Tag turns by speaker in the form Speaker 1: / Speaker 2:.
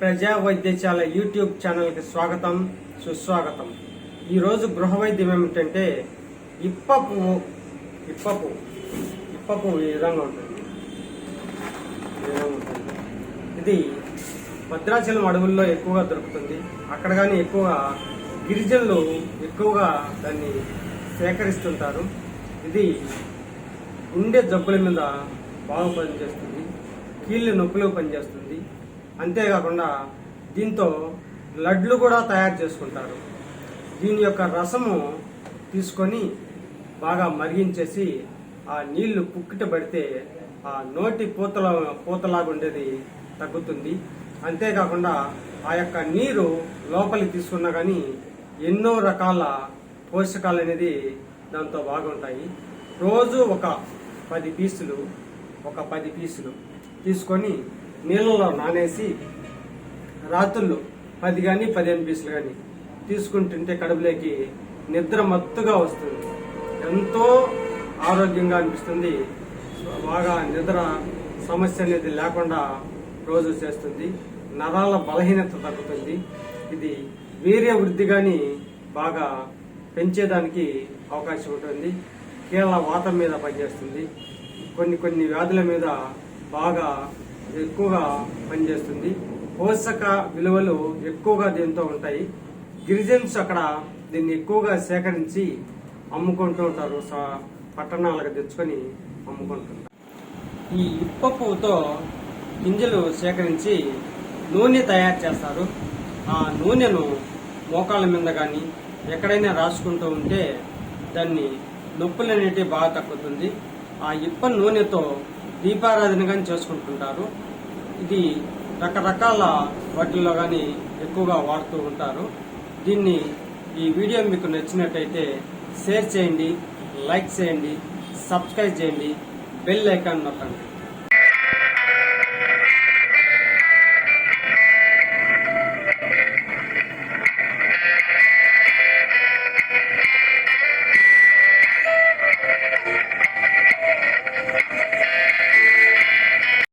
Speaker 1: ప్రజా వైద్యశాల యూట్యూబ్ ఛానల్కి స్వాగతం సుస్వాగతం. ఈరోజు గృహ వైద్యం ఏమిటంటే ఇప్ప పువ్వు ఇప్ప పువ్వు ఇప్ప పువ్వు ఈ విధంగా ఉంటుంది. ఈ విధంగా ఉంటుంది. ఇది భద్రాచలం అడవుల్లో ఎక్కువగా దొరుకుతుంది. అక్కడ కానీ ఎక్కువగా గిరిజనులు ఎక్కువగా దాన్ని సేకరిస్తుంటారు. ఇది గుండె జబ్బుల మీద బాగా పనిచేస్తుంది. కీళ్ళ నొప్పులు పనిచేస్తుంది. అంతేకాకుండా దీంతో లడ్లు కూడా తయారు చేసుకుంటారు. దీని యొక్క రసము తీసుకొని బాగా మరిగించేసి ఆ నీళ్ళు పుక్కిట పడితే ఆ నోటి పూతల పూతలాగా ఉండేది తగ్గుతుంది. అంతేకాకుండా ఆ యొక్క నీరు లోపలికి తీసుకున్నా కానీ ఎన్నో రకాల పోషకాలు అనేది దాంతో బాగుంటాయి. రోజు ఒక పది పీసులు ఒక పది పీసులు తీసుకొని నీళ్ళలో నానేసి రాత్రులు పది కానీ పదిహేను పీసులు కానీ తీసుకుంటుంటే కడుపులోకి నిద్ర మత్తుగా వస్తుంది. ఎంతో ఆరోగ్యంగా అనిపిస్తుంది. బాగా నిద్ర సమస్య అనేది లేకుండా రోజు చేస్తుంది. నరాల బలహీనత తగ్గుతుంది. ఇది వీర్య వృద్ధి కానీ బాగా పెంచేదానికి అవకాశం ఉంటుంది. కీళ్ళ వాతం మీద పనిచేస్తుంది. కొన్ని కొన్ని వ్యాధుల మీద బాగా ఎక్కువగా పనిచేస్తుంది. పోషక విలువలు ఎక్కువగా దీంతో ఉంటాయి. గిరిజన్స్ అక్కడ దీన్ని ఎక్కువగా సేకరించి అమ్ముకుంటూ ఉంటారు. స- పట్టణాలకు తెచ్చుకొని అమ్ముకుంటుంటారు. ఈ ఇప్ప పువ్వుతో గింజలు సేకరించి నూనె తయారు చేస్తారు. ఆ నూనెను మోకాళ్ళ మీద కానీ ఎక్కడైనా రాసుకుంటూ ఉంటే దాన్ని నొప్పులు అనేటివి బాగా తగ్గుతుంది. ఆ ఇప్ప నూనెతో దీపారాధన కానీ చేసుకుంటుంటారు. ఇది రకరకాల వాటిల్లో కానీ ఎక్కువగా వాడుతూ ఉంటారు. దీన్ని ఈ వీడియో మీకు నచ్చినట్టయితే షేర్ చేయండి లైక్ చేయండి సబ్స్క్రైబ్ చేయండి బెల్ ఐకాన్ నొక్కండి.